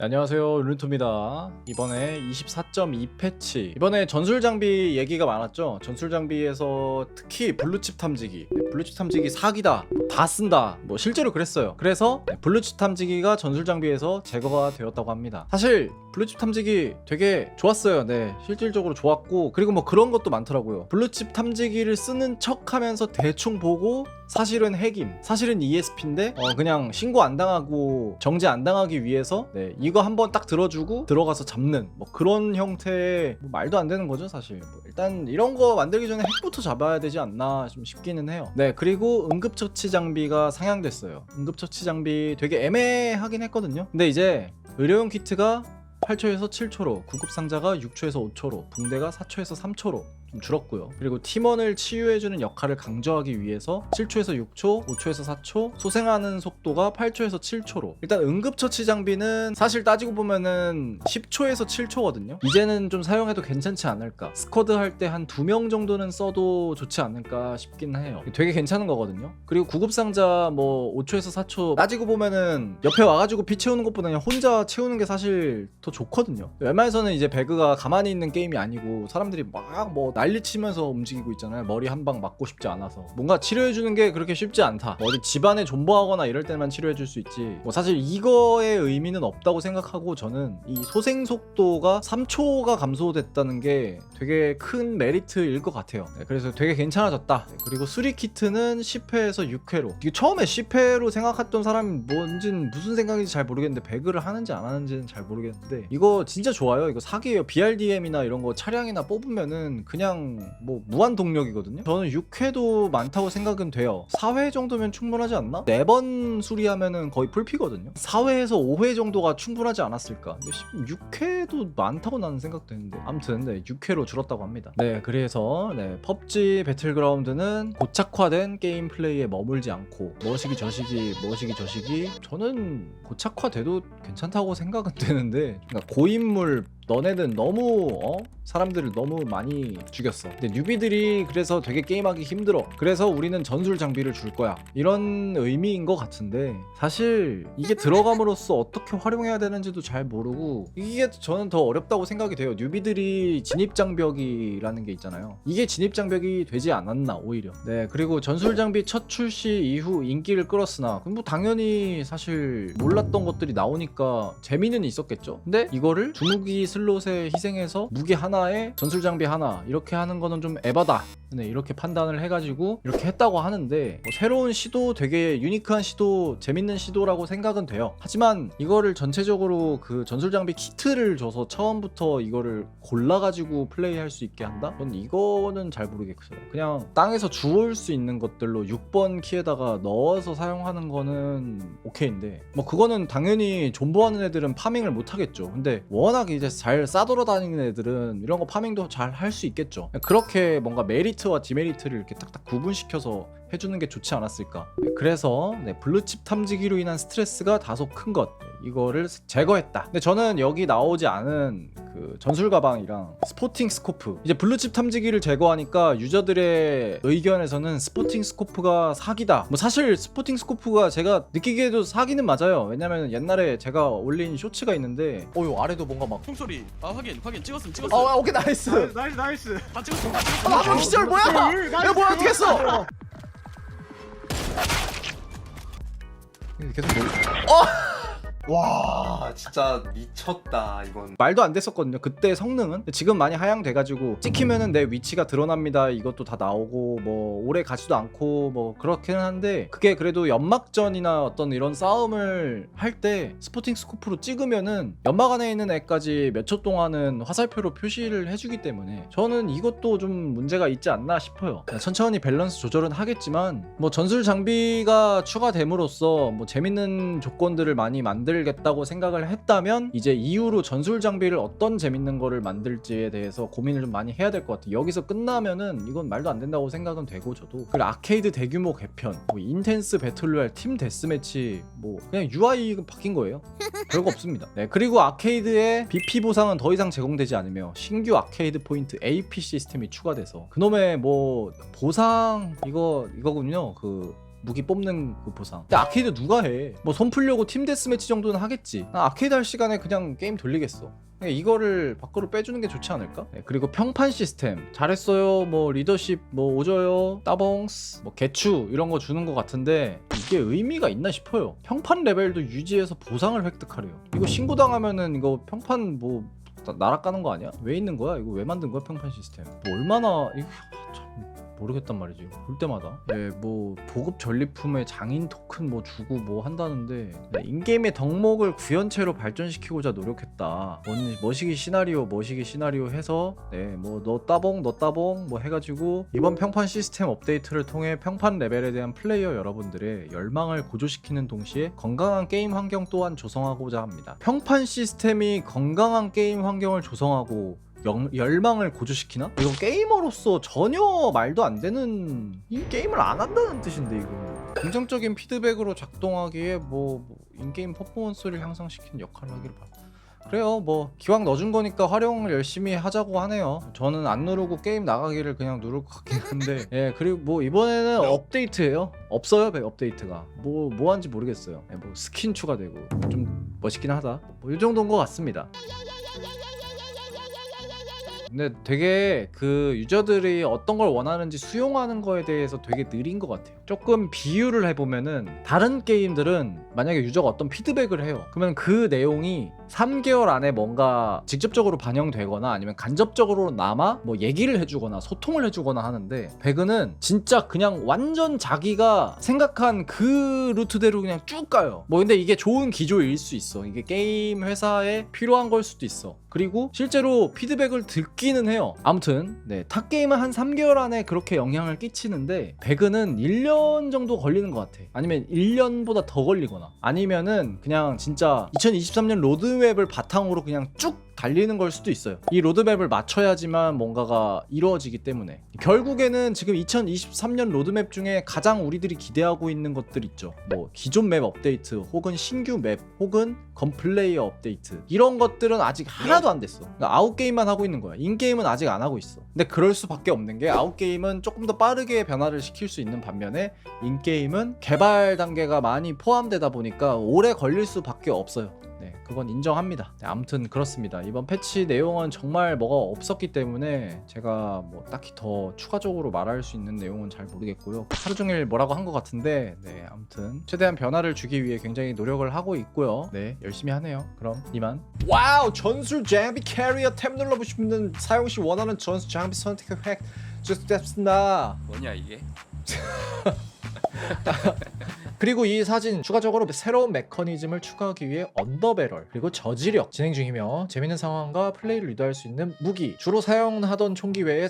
네, 안녕하세요. 룬토입니다. 이번에 24.2 패치. 이번에 전술 장비 얘기가 많았죠? 전술 장비에서 특히 블루칩 탐지기. 네, 블루칩 탐지기 사기다. 다 쓴다. 뭐 실제로 그랬어요. 그래서 네, 블루칩 탐지기가 전술 장비에서 제거가 되었다고 합니다. 사실 블루칩 탐지기 되게 좋았어요. 네 실질적으로 좋았고 그리고 뭐 그런 것도 많더라고요. 블루칩 탐지기를 쓰는 척 하면서 대충 보고 사실은 핵임 사실은 ESP인데 어, 그냥 신고 안 당하고 정지 안 당하기 위해서 네, 이거 한번 딱 들어주고 들어가서 잡는 뭐 그런 형태의 뭐 말도 안 되는 거죠 사실. 뭐 일단 이런 거 만들기 전에 핵부터 잡아야 되지 않나 좀 싶기는 해요. 네 그리고 응급처치 장비가 상향됐어요. 응급처치 장비 되게 애매하긴 했거든요. 근데 이제 의료용 키트가 8초에서 7초로, 구급 상자가 6초에서 5초로, 붕대가 4초에서 3초로 좀 줄었고요. 그리고 팀원을 치유해주는 역할을 강조하기 위해서 7초에서 6초, 5초에서 4초, 소생하는 속도가 8초에서 7초로. 일단 응급처치 장비는 사실 따지고 보면은 10초에서 7초거든요. 이제는 좀 사용해도 괜찮지 않을까. 스쿼드 할 때 한 두 명 정도는 써도 좋지 않을까 싶긴 해요. 되게 괜찮은 거거든요. 그리고 구급 상자 뭐 5초에서 4초 따지고 보면은 옆에 와가지고 피 채우는 것보다 그냥 혼자 채우는 게 사실 더 좋거든요. 웬만해서는 이제 배그가 가만히 있는 게임이 아니고 사람들이 막뭐 난리 치면서 움직이고 있잖아요. 머리 한 방 맞고 싶지 않아서. 뭔가 치료해주는 게 그렇게 쉽지 않다. 뭐 어디 집안에 존버하거나 이럴 때만 치료해줄 수 있지. 뭐 사실 이거의 의미는 없다고 생각하고 저는 이 소생 속도가 3초가 감소됐다는 게 되게 큰 메리트일 것 같아요. 네, 그래서 되게 괜찮아졌다. 네, 그리고 수리 키트는 10회에서 6회로. 이게 처음에 10회로 생각했던 사람이 뭔진 무슨 생각인지 잘 모르겠는데 배그를 하는지 안 하는지는 잘 모르겠는데 이거 진짜 좋아요. 이거 사기예요. BRDM이나 이런 거 차량이나 뽑으면은 그냥 뭐 무한 동력이거든요. 저는 6회도 많다고 생각은 돼요. 4회 정도면 충분하지 않나? 4번 수리하면은 거의 풀피거든요. 4회에서 5회 정도가 충분하지 않았을까? 근데 6회도 많다고 나는 생각되는데 아무튼 네 6회로 줄었다고 합니다. 네 그래서 네 펍지 배틀그라운드는 고착화된 게임 플레이에 머물지 않고 뭐시기 저시기 뭐시기 저시기 저는 고착화돼도 괜찮다고 생각은 되는데 그러니까 고인물 너네는 너무 어? 사람들을 너무 많이 죽였어. 근데 뉴비들이 그래서 되게 게임하기 힘들어. 그래서 우리는 전술 장비를 줄 거야. 이런 의미인 것 같은데 사실 이게 들어감으로써 어떻게 활용해야 되는지도 잘 모르고 이게 저는 더 어렵다고 생각이 돼요. 뉴비들이 진입 장벽이라는 게 있잖아요. 이게 진입 장벽이 되지 않았나 오히려. 네 그리고 전술 장비 첫 출시 이후 인기를 끌었으나 뭐 당연히 사실 몰랐던 것들이 나오니까 재미는 있었겠죠. 근데 이거를 주무기 슬 롯에 희생해서 무기 하나에 전술 장비 하나 이렇게 하는 거는 좀 에바다. 네, 이렇게 판단을 해가지고 이렇게 했다고 하는데 뭐 새로운 시도 되게 유니크한 시도 재밌는 시도라고 생각은 돼요. 하지만 이거를 전체적으로 그 전술 장비 키트를 줘서 처음부터 이거를 골라가지고 플레이할 수 있게 한다? 전 이거는 잘 모르겠어요. 그냥 땅에서 주울 수 있는 것들로 6번 키에다가 넣어서 사용하는 거는 오케이인데 뭐 그거는 당연히 존버하는 애들은 파밍을 못 하겠죠. 근데 워낙 이제 잘 싸돌아다니는 애들은 이런 거 파밍도 잘 할 수 있겠죠. 그렇게 뭔가 메리트 와 디메리트를 이렇게 딱딱 구분시켜서 해주는 게 좋지 않았을까. 네, 그래서 네, 블루칩 탐지기로 인한 스트레스가 다소 큰 것. 네, 이거를 제거했다. 근데 저는 여기 나오지 않은 그 전술 가방이랑 스포팅 스코프. 이제 블루칩 탐지기를 제거하니까 유저들의 의견에서는 스포팅 스코프가 사기다. 뭐 사실 스포팅 스코프가 제가 느끼기에도 사기는 맞아요. 왜냐면 옛날에 제가 올린 쇼츠가 있는데 어요 아래도 뭔가 막 총소리 아 확인 확인 찍었음 찍었음 어, 오케이 나이스. 나이스 나이스 다 찍었음 다 찍었음 아, 뭐 기절 뭐야? 야, 뭐야, 어떻게 했어? 계속 뭐... 와 진짜 미쳤다 이건 말도 안 됐었거든요. 그때 성능은 지금 많이 하향돼가지고 찍히면은 내 위치가 드러납니다. 이것도 다 나오고 뭐 오래 가지도 않고 뭐 그렇기는 한데 그게 그래도 연막전이나 어떤 이런 싸움을 할 때 스포팅 스코프로 찍으면은 연막 안에 있는 애까지 몇 초 동안은 화살표로 표시를 해주기 때문에 저는 이것도 좀 문제가 있지 않나 싶어요. 천천히 밸런스 조절은 하겠지만 뭐 전술 장비가 추가됨으로써 뭐 재밌는 조건들을 많이 만들 만들겠다고 생각을 했다면 이제 이후로 전술 장비를 어떤 재밌는 거를 만들지에 대해서 고민을 좀 많이 해야 될 것 같아요. 여기서 끝나면은 이건 말도 안 된다고 생각은 되고 저도 그리고 아케이드 대규모 개편, 뭐 인텐스 배틀로얄 팀 데스매치 뭐 그냥 UI 바뀐 거예요. 별거 없습니다. 네 그리고 아케이드의 BP 보상은 더 이상 제공되지 않으며 신규 아케이드 포인트 AP 시스템이 추가돼서 그놈의 뭐 보상 이거 이거군요. 그 무기 뽑는 그 보상. 근데 아케이드 누가 해? 뭐 손 풀려고 팀 데스매치 정도는 하겠지. 난 아케이드 할 시간에 그냥 게임 돌리겠어. 이거를 밖으로 빼주는 게 좋지 않을까? 네, 그리고 평판 시스템 잘했어요. 뭐 리더십 뭐 오져요, 따봉스, 뭐 개추 이런 거 주는 것 같은데 이게 의미가 있나 싶어요. 평판 레벨도 유지해서 보상을 획득하래요. 이거 신고당하면은 이거 평판 뭐 나- 날아가는 거 아니야? 왜 있는 거야? 이거 왜 만든 거야 평판 시스템? 뭐 얼마나 이거 참 모르겠단 말이지. 볼 때마다. 예, 뭐 보급 전리품에 장인 토큰 뭐 주고 뭐 한다는데 네, 인게임의 덕목을 구현체로 발전시키고자 노력했다. 뭔 머시기 시나리오, 머시기 시나리오 해서 네, 뭐 너 따봉, 너 따봉 뭐 해가지고 이번 평판 시스템 업데이트를 통해 평판 레벨에 대한 플레이어 여러분들의 열망을 고조시키는 동시에 건강한 게임 환경 또한 조성하고자 합니다. 평판 시스템이 건강한 게임 환경을 조성하고 영- 열망을 고조시키나? 이건 게이머로서 전혀 말도 안 되는 이 게임을 안 한다는 뜻인데 이거 긍정적인 피드백으로 작동하기에 뭐, 뭐 인게임 퍼포먼스를 향상시키는 역할을 하기를 바랍니다 그래요. 뭐 기왕 넣어준 거니까 활용을 열심히 하자고 하네요. 저는 안 누르고 게임 나가기를 그냥 누를 것 같긴 한데. 예 그리고 뭐 이번에는 업데이트예요. 없어요 배- 업데이트가. 뭐 뭐 한지 모르겠어요. 예, 뭐 스킨 추가되고. 좀 멋있긴 하다. 뭐 이 정도인 것 같습니다 근데 되게 그 유저들이 어떤 걸 원하는지 수용하는 거에 대해서 되게 느린 것 같아요. 조금 비유를 해보면은 다른 게임들은 만약에 유저가 어떤 피드백을 해요. 그러면 그 내용이 3개월 안에 뭔가 직접적으로 반영되거나 아니면 간접적으로나마 뭐 얘기를 해주거나 소통을 해주거나 하는데 배그는 진짜 그냥 완전 자기가 생각한 그 루트대로 그냥 쭉 가요. 뭐 근데 이게 좋은 기조일 수 있어. 이게 게임 회사에 필요한 걸 수도 있어. 그리고 실제로 피드백을 듣 기는 해요. 아무튼 네, 탑 게임은 한 3개월 안에 그렇게 영향을 끼치는데 배그는 1년 정도 걸리는 것 같아. 아니면 1년보다 더 걸리거나 아니면은 그냥 진짜 2023년 로드맵을 바탕으로 그냥 쭉 달리는 걸 수도 있어요. 이 로드맵을 맞춰야지만 뭔가가 이루어지기 때문에 결국에는 지금 2023년 로드맵 중에 가장 우리들이 기대하고 있는 것들 있죠. 뭐 기존 맵 업데이트 혹은 신규 맵 혹은 건플레이어 업데이트 이런 것들은 아직 하나도 안 됐어. 그러니까 아웃 게임만 하고 있는 거야. 인 게임은 아직 안 하고 있어. 근데 그럴 수밖에 없는 게 아웃 게임은 조금 더 빠르게 변화를 시킬 수 있는 반면에 인 게임은 개발 단계가 많이 포함되다 보니까 오래 걸릴 수밖에 없어요. 네, 그건 인정합니다. 네, 아무튼 그렇습니다. 이번 패치 내용은 정말 뭐가 없었기 때문에 제가 뭐 딱히 더 추가적으로 말할 수 있는 내용은 잘 모르겠고요. 하루 종일 뭐라고 한 것 같은데, 네, 아무튼 최대한 변화를 주기 위해 굉장히 노력을 하고 있고요. 네, 열심히 하네요. 그럼 이만. 와우, 전술 장비 캐리어 탭 눌러보시면 사용 시 원하는 전술 장비 선택 획 주스텝스나. 뭐냐 이게? 그리고 이 사진 추가적으로 새로운 메커니즘을 추가하기 위해 언더배럴 그리고 저지력 진행 중이며 재밌는 상황과 플레이를 유도할 수 있는 무기 주로 사용하던 총기 외에